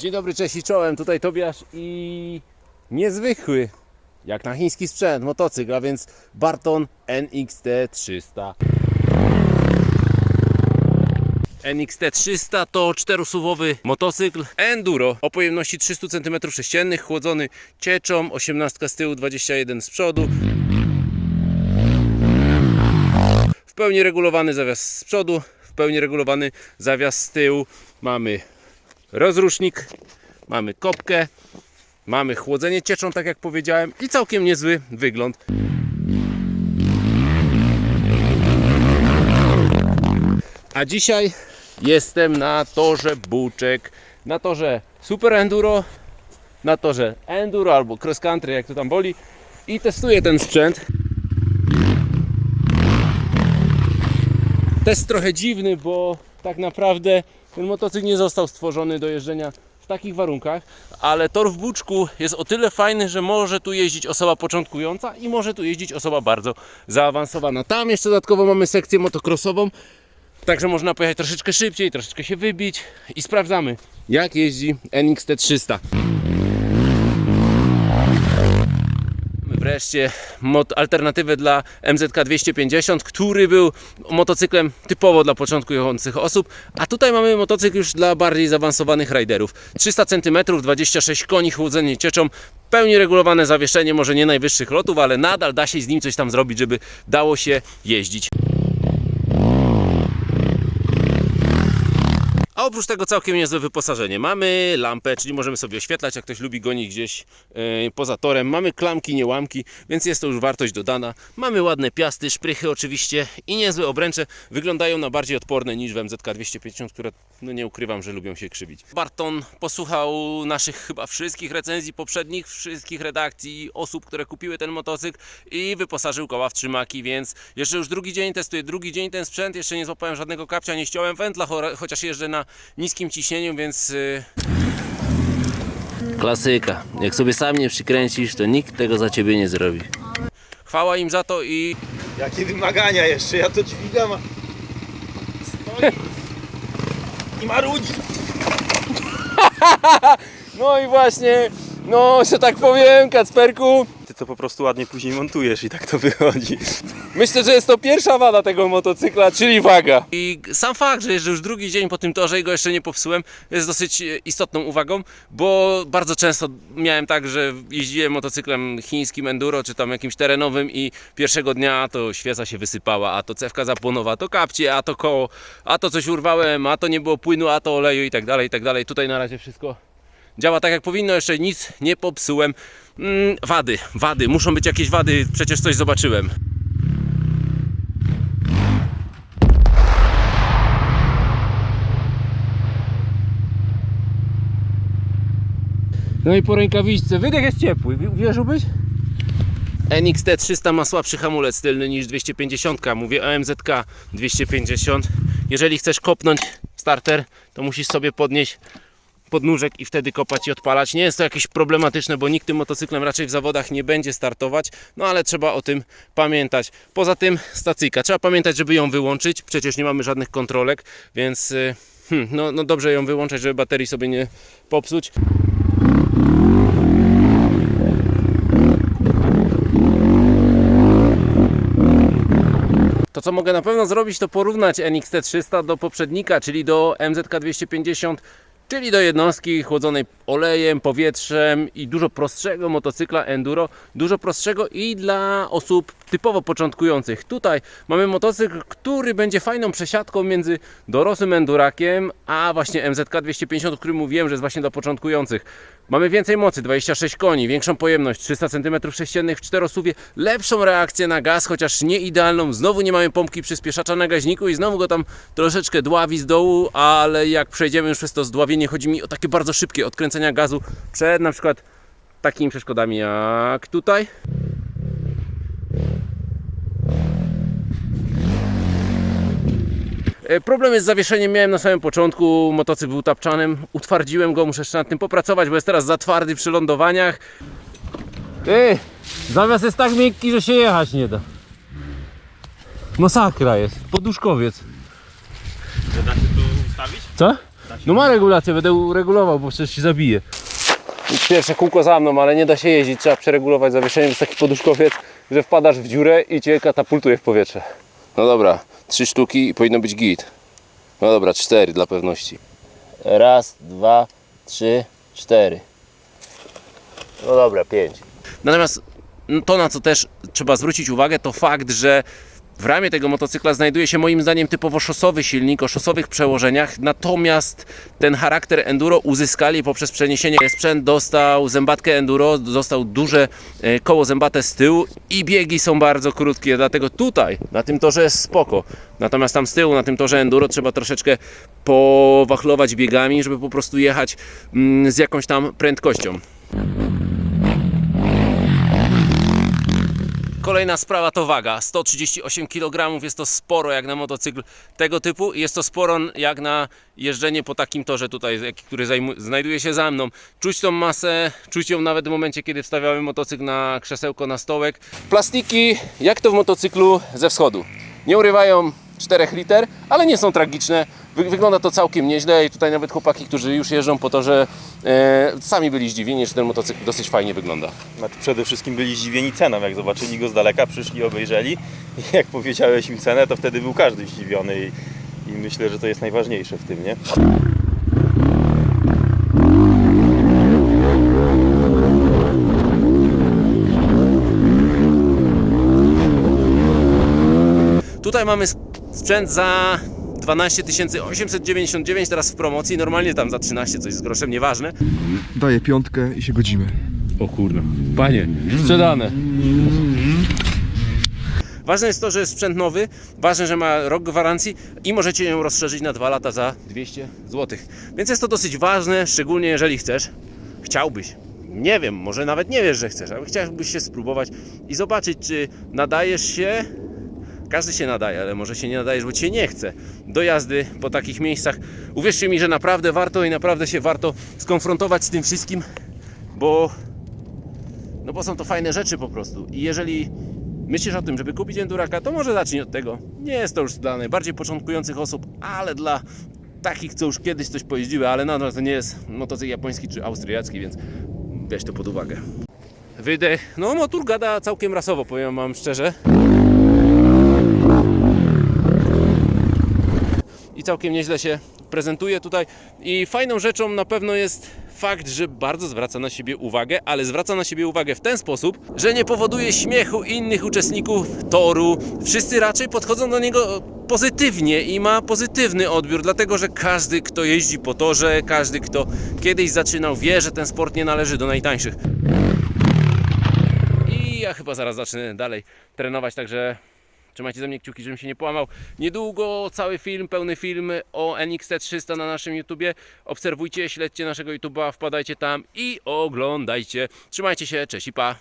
Dzień dobry, cześć i czołem, tutaj Tobiasz i niezwykły, jak na chiński sprzęt, motocykl, a więc Barton NXT 300. NXT 300 to czterosuwowy motocykl enduro o pojemności 300 cm3, chłodzony cieczą, 18 z tyłu, 21 z przodu. W pełni regulowany zawias z przodu, w pełni regulowany zawias z tyłu. Mamy rozrusznik, mamy kopkę, mamy chłodzenie cieczą, tak jak powiedziałem, i całkiem niezły wygląd. A dzisiaj jestem na torze Buczek, na torze Super Enduro, na torze Enduro albo Cross Country, jak to tam woli, i testuję ten sprzęt. Test trochę dziwny, bo tak naprawdę ten motocykl nie został stworzony do jeżdżenia w takich warunkach, ale tor w Buczku jest o tyle fajny, że może tu jeździć osoba początkująca i może tu jeździć osoba bardzo zaawansowana. Tam jeszcze dodatkowo mamy sekcję motocrossową, Także można pojechać troszeczkę szybciej, troszeczkę się wybić i sprawdzamy, jak jeździ NXT 300. Wreszcie alternatywę dla MZK 250, który był motocyklem typowo dla początkujących osób, a tutaj mamy motocykl już dla bardziej zaawansowanych riderów. 300 cm, 26 koni, chłodzenie cieczą, pełni regulowane zawieszenie, może nie najwyższych lotów, ale nadal da się z nim coś tam zrobić, żeby dało się jeździć. A oprócz tego całkiem niezłe wyposażenie. Mamy lampę, czyli możemy sobie oświetlać, jak ktoś lubi gonić gdzieś e, poza torem. Mamy klamki, niełamki, więc jest to już wartość dodana. Mamy ładne piasty, szprychy oczywiście i niezłe obręcze. Wyglądają na bardziej odporne niż w MZK 250, które no nie ukrywam, że lubią się krzywić. Barton posłuchał naszych chyba wszystkich recenzji poprzednich, wszystkich redakcji osób, które kupiły ten motocykl i wyposażył koła w trzymaki, więc jeszcze już drugi dzień testuję, drugi dzień ten sprzęt, jeszcze nie złapałem żadnego kapcia, nie ściąłem wętla, chociaż jeżdżę na niskim ciśnieniu, więc... y, Klasyka. Jak sobie sam nie przykręcisz, to nikt tego za ciebie nie zrobi. Chwała im za to i Jakie wymagania jeszcze, ja to dźwigam, a... Stoi i marudzi. No i właśnie, no, że tak powiem, Kacperku, to po prostu ładnie później montujesz i tak to wychodzi. myślę, że jest to pierwsza wada tego motocykla, czyli waga. I sam fakt, że jeżdżę już drugi dzień po tym torze i go jeszcze nie popsułem, jest dosyć istotną uwagą, bo bardzo często miałem tak, że jeździłem motocyklem chińskim enduro, czy tam jakimś terenowym i pierwszego dnia to świeca się wysypała, a to cewka zapłonowa, a to kapcie, a to koło, a to coś urwałem, a to nie było płynu, a to oleju i tak dalej, i tak dalej. Tutaj na razie wszystko działa tak jak powinno, jeszcze nic nie popsułem. Mm, wady, wady, muszą być jakieś wady, przecież coś zobaczyłem. No i po rękawiczce, wydech jest ciepły, wierzyłbyś? NXT 300 ma słabszy hamulec tylny niż 250, mówię o MZK 250. Jeżeli chcesz kopnąć starter, to musisz sobie podnieść podnóżek i wtedy kopać i odpalać. Nie jest to jakieś problematyczne, bo nikt tym motocyklem raczej w zawodach nie będzie startować, no ale trzeba o tym pamiętać. Poza tym stacyjka, trzeba pamiętać, żeby ją wyłączyć, przecież nie mamy żadnych kontrolek, więc y, hmm, no, no dobrze ją wyłączać, żeby baterii sobie nie popsuć. To co mogę na pewno zrobić, to porównać NXT 300 do poprzednika, czyli do MZK 250, czyli do jednostki chłodzonej olejem, powietrzem i dużo prostszego motocykla enduro, dużo prostszego i dla osób typowo początkujących. Tutaj mamy motocykl, który będzie fajną przesiadką między dorosłym endurakiem, a właśnie MZK 250, o którym mówiłem, że jest właśnie dla początkujących. Mamy więcej mocy, 26 koni, większą pojemność, 300 cm3 w czterosuwie, lepszą reakcję na gaz, chociaż nie idealną. Znowu nie mamy pompki przyspieszacza na gaźniku i znowu go tam troszeczkę dławi z dołu, ale jak przejdziemy już przez to zdławienie, chodzi mi o takie bardzo szybkie odkręcenia gazu przed na przykład takimi przeszkodami jak tutaj. E, Problem jest z zawieszeniem miałem na samym początku, motocykl był tapczanem, utwardziłem go, muszę jeszcze nad tym popracować, bo jest teraz za twardy przy lądowaniach. Ty, zawias jest tak miękki, że się jechać nie da. Masakra jest, poduszkowiec. Da się to ustawić? Co? No ma regulację, będę uregulował, bo przecież się zabije. Pierwsze kółko za mną, ale nie da się jeździć, trzeba przeregulować zawieszenie, jest taki poduszkowiec, że wpadasz w dziurę i cię katapultuje w powietrze. No dobra, trzy sztuki i powinno być git. No dobra, cztery dla pewności. Raz, dwa, trzy, cztery. No dobra, pięć. Natomiast to, na co też trzeba zwrócić uwagę, to fakt, że w ramie tego motocykla znajduje się moim zdaniem typowo szosowy silnik o szosowych przełożeniach, natomiast ten charakter enduro uzyskali poprzez przeniesienie. Sprzęt dostał zębatkę enduro, dostał duże e, koło zębate z tyłu i biegi są bardzo krótkie, dlatego tutaj na tym torze jest spoko. Natomiast tam z tyłu na tym torze enduro trzeba troszeczkę powachlować biegami, żeby po prostu jechać mm, z jakąś tam prędkością. Kolejna sprawa to waga. 138 kg jest to sporo jak na motocykl tego typu i jest to sporo jak na jeżdżenie po takim torze tutaj, który znajduje się za mną. Czuć tą masę, czuć ją nawet w momencie, kiedy wstawiamy motocykl na krzesełko, na stołek. Plastiki, jak to w motocyklu ze wschodu. Nie urywają 4 liter, ale nie są tragiczne. Wy- Wygląda to całkiem nieźle i tutaj nawet chłopaki, którzy już jeżdżą po torze, e, sami byli zdziwieni, że ten motocykl dosyć fajnie wygląda. Znaczy przede wszystkim byli zdziwieni ceną, jak zobaczyli go z daleka, przyszli, obejrzeli i jak powiedziałeś im cenę, to wtedy był każdy zdziwiony i, i myślę, że to jest najważniejsze w tym, nie? Tutaj mamy sp- sprzęt za 12 899 teraz w promocji, normalnie tam za 13, coś z groszem, nieważne. Daję piątkę i się godzimy. O kurna, panie, sprzedane. Ważne jest to, że jest sprzęt nowy, ważne, że ma rok gwarancji i możecie ją rozszerzyć na 2 lata za 200 zł. Więc jest to dosyć ważne, szczególnie jeżeli chcesz, chciałbyś, nie wiem, może nawet nie wiesz, że chcesz, ale chciałbyś się spróbować i zobaczyć, czy nadajesz się każdy się nadaje, ale może się nie nadajesz, bo cię nie chce do jazdy po takich miejscach. Uwierzcie mi, że naprawdę warto i naprawdę się warto skonfrontować z tym wszystkim, bo no bo są to fajne rzeczy po prostu. I jeżeli myślisz o tym, żeby kupić Enduraka, to może zacznij od tego. Nie jest to już dla najbardziej początkujących osób, ale dla takich, co już kiedyś coś pojeździły, ale nadal to nie jest motocykl japoński czy austriacki, więc weź to pod uwagę. Wydech. No motor gada całkiem rasowo, powiem wam szczerze. I całkiem nieźle się prezentuje tutaj. I fajną rzeczą na pewno jest fakt, że bardzo zwraca na siebie uwagę, ale zwraca na siebie uwagę w ten sposób, że nie powoduje śmiechu innych uczestników toru. Wszyscy raczej podchodzą do niego pozytywnie i ma pozytywny odbiór, dlatego że każdy, kto jeździ po torze, każdy, kto kiedyś zaczynał, wie, że ten sport nie należy do najtańszych. I ja chyba zaraz zacznę dalej trenować, także Trzymajcie ze mnie kciuki, żebym się nie połamał. Niedługo cały film, pełny film o NXT300 na naszym YouTubie. Obserwujcie, śledźcie naszego YouTuba, wpadajcie tam i oglądajcie. Trzymajcie się, cześć i pa!